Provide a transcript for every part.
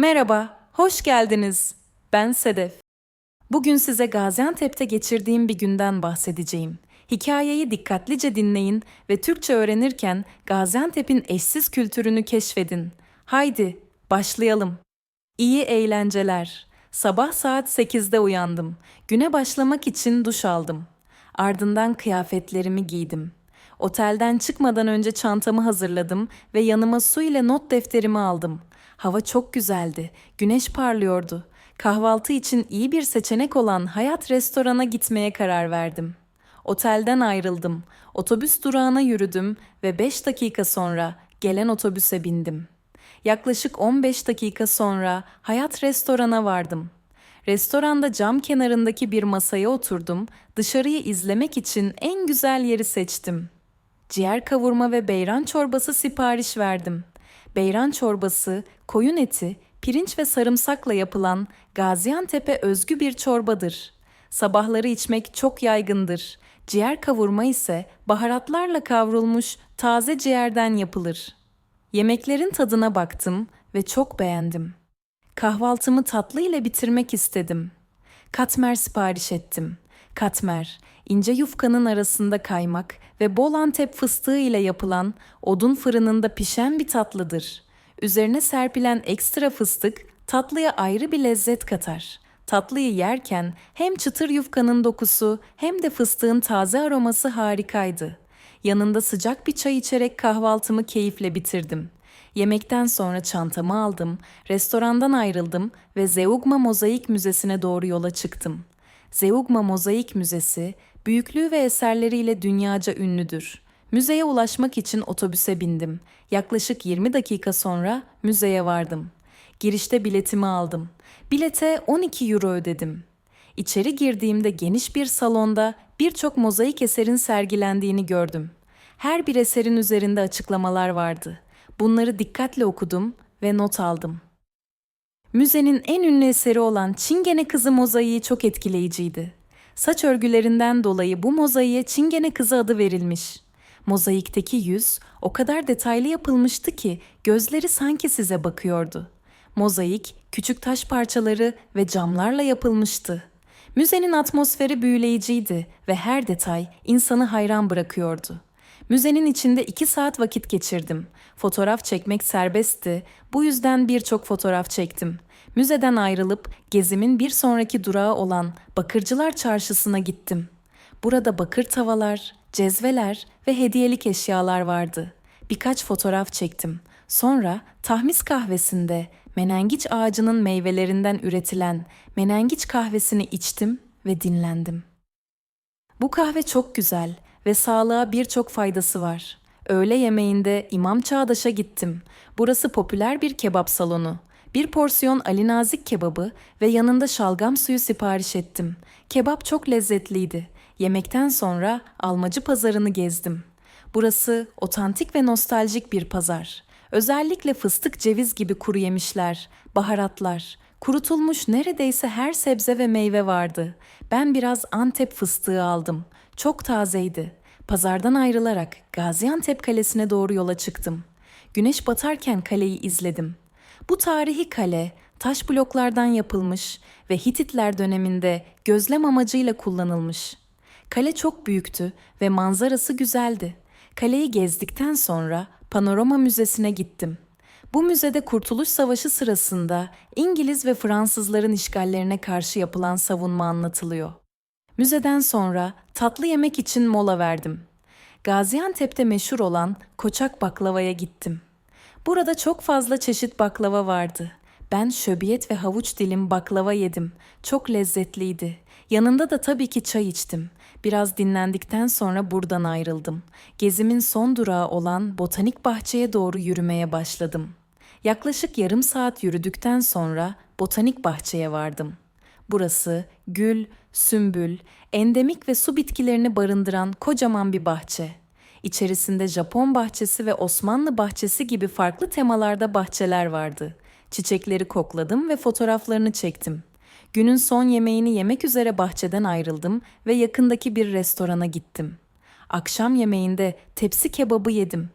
Merhaba, hoş geldiniz. Ben Sedef. Bugün size Gaziantep'te geçirdiğim bir günden bahsedeceğim. Hikayeyi dikkatlice dinleyin ve Türkçe öğrenirken Gaziantep'in eşsiz kültürünü keşfedin. Haydi, başlayalım. İyi eğlenceler. Sabah saat 8'de uyandım. Güne başlamak için duş aldım. Ardından kıyafetlerimi giydim. Otelden çıkmadan önce çantamı hazırladım ve yanıma su ile not defterimi aldım. Hava çok güzeldi. Güneş parlıyordu. Kahvaltı için iyi bir seçenek olan Hayat Restoran'a gitmeye karar verdim. Otelden ayrıldım. Otobüs durağına yürüdüm ve 5 dakika sonra gelen otobüse bindim. Yaklaşık 15 dakika sonra Hayat Restoran'a vardım. Restoranda cam kenarındaki bir masaya oturdum. Dışarıyı izlemek için en güzel yeri seçtim. Ciğer kavurma ve beyran çorbası sipariş verdim. Beyran çorbası, koyun eti, pirinç ve sarımsakla yapılan Gaziantep'e özgü bir çorbadır. Sabahları içmek çok yaygındır. Ciğer kavurma ise baharatlarla kavrulmuş taze ciğerden yapılır. Yemeklerin tadına baktım ve çok beğendim. Kahvaltımı tatlı ile bitirmek istedim. Katmer sipariş ettim. Katmer, ince yufkanın arasında kaymak ve bol antep fıstığı ile yapılan odun fırınında pişen bir tatlıdır. Üzerine serpilen ekstra fıstık tatlıya ayrı bir lezzet katar. Tatlıyı yerken hem çıtır yufkanın dokusu hem de fıstığın taze aroması harikaydı. Yanında sıcak bir çay içerek kahvaltımı keyifle bitirdim. Yemekten sonra çantamı aldım, restorandan ayrıldım ve Zeugma Mozaik Müzesi'ne doğru yola çıktım. Zeugma Mozaik Müzesi, büyüklüğü ve eserleriyle dünyaca ünlüdür. Müzeye ulaşmak için otobüse bindim. Yaklaşık 20 dakika sonra müzeye vardım. Girişte biletimi aldım. Bilete 12 euro ödedim. İçeri girdiğimde geniş bir salonda birçok mozaik eserin sergilendiğini gördüm. Her bir eserin üzerinde açıklamalar vardı. Bunları dikkatle okudum ve not aldım. Müzenin en ünlü eseri olan Çingene Kızı mozaiği çok etkileyiciydi. Saç örgülerinden dolayı bu mozaiğe Çingene Kızı adı verilmiş. Mozaikteki yüz o kadar detaylı yapılmıştı ki gözleri sanki size bakıyordu. Mozaik küçük taş parçaları ve camlarla yapılmıştı. Müzenin atmosferi büyüleyiciydi ve her detay insanı hayran bırakıyordu. Müzenin içinde iki saat vakit geçirdim. Fotoğraf çekmek serbestti. Bu yüzden birçok fotoğraf çektim. Müzeden ayrılıp gezimin bir sonraki durağı olan Bakırcılar Çarşısı'na gittim. Burada bakır tavalar, cezveler ve hediyelik eşyalar vardı. Birkaç fotoğraf çektim. Sonra tahmis kahvesinde menengiç ağacının meyvelerinden üretilen menengiç kahvesini içtim ve dinlendim. Bu kahve çok güzel ve sağlığa birçok faydası var. Öğle yemeğinde İmam Çağdaş'a gittim. Burası popüler bir kebap salonu. Bir porsiyon Ali Nazik kebabı ve yanında şalgam suyu sipariş ettim. Kebap çok lezzetliydi. Yemekten sonra Almacı pazarını gezdim. Burası otantik ve nostaljik bir pazar. Özellikle fıstık, ceviz gibi kuru yemişler, baharatlar, kurutulmuş neredeyse her sebze ve meyve vardı. Ben biraz Antep fıstığı aldım. Çok tazeydi. Pazardan ayrılarak Gaziantep Kalesi'ne doğru yola çıktım. Güneş batarken kaleyi izledim. Bu tarihi kale taş bloklardan yapılmış ve Hititler döneminde gözlem amacıyla kullanılmış. Kale çok büyüktü ve manzarası güzeldi. Kaleyi gezdikten sonra Panorama Müzesi'ne gittim. Bu müzede Kurtuluş Savaşı sırasında İngiliz ve Fransızların işgallerine karşı yapılan savunma anlatılıyor. Müzeden sonra tatlı yemek için mola verdim. Gaziantep'te meşhur olan Koçak Baklava'ya gittim. Burada çok fazla çeşit baklava vardı. Ben şöbiyet ve havuç dilim baklava yedim. Çok lezzetliydi. Yanında da tabii ki çay içtim. Biraz dinlendikten sonra buradan ayrıldım. Gezimin son durağı olan botanik bahçeye doğru yürümeye başladım. Yaklaşık yarım saat yürüdükten sonra botanik bahçeye vardım. Burası gül, sümbül, endemik ve su bitkilerini barındıran kocaman bir bahçe. İçerisinde Japon bahçesi ve Osmanlı bahçesi gibi farklı temalarda bahçeler vardı. Çiçekleri kokladım ve fotoğraflarını çektim. Günün son yemeğini yemek üzere bahçeden ayrıldım ve yakındaki bir restorana gittim. Akşam yemeğinde tepsi kebabı yedim.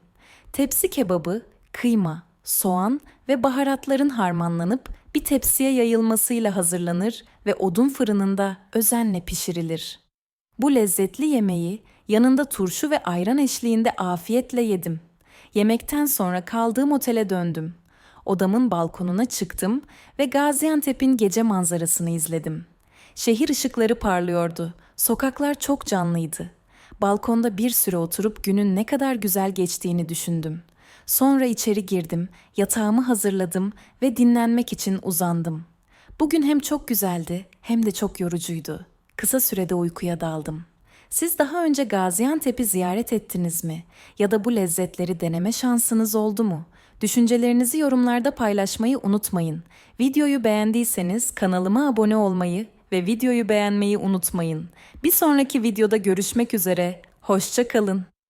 Tepsi kebabı kıyma, soğan ve baharatların harmanlanıp bir tepsiye yayılmasıyla hazırlanır ve odun fırınında özenle pişirilir. Bu lezzetli yemeği yanında turşu ve ayran eşliğinde afiyetle yedim. Yemekten sonra kaldığım otele döndüm. Odamın balkonuna çıktım ve Gaziantep'in gece manzarasını izledim. Şehir ışıkları parlıyordu. Sokaklar çok canlıydı. Balkonda bir süre oturup günün ne kadar güzel geçtiğini düşündüm. Sonra içeri girdim, yatağımı hazırladım ve dinlenmek için uzandım. Bugün hem çok güzeldi hem de çok yorucuydu. Kısa sürede uykuya daldım. Siz daha önce Gaziantep'i ziyaret ettiniz mi? Ya da bu lezzetleri deneme şansınız oldu mu? Düşüncelerinizi yorumlarda paylaşmayı unutmayın. Videoyu beğendiyseniz kanalıma abone olmayı ve videoyu beğenmeyi unutmayın. Bir sonraki videoda görüşmek üzere. Hoşça kalın.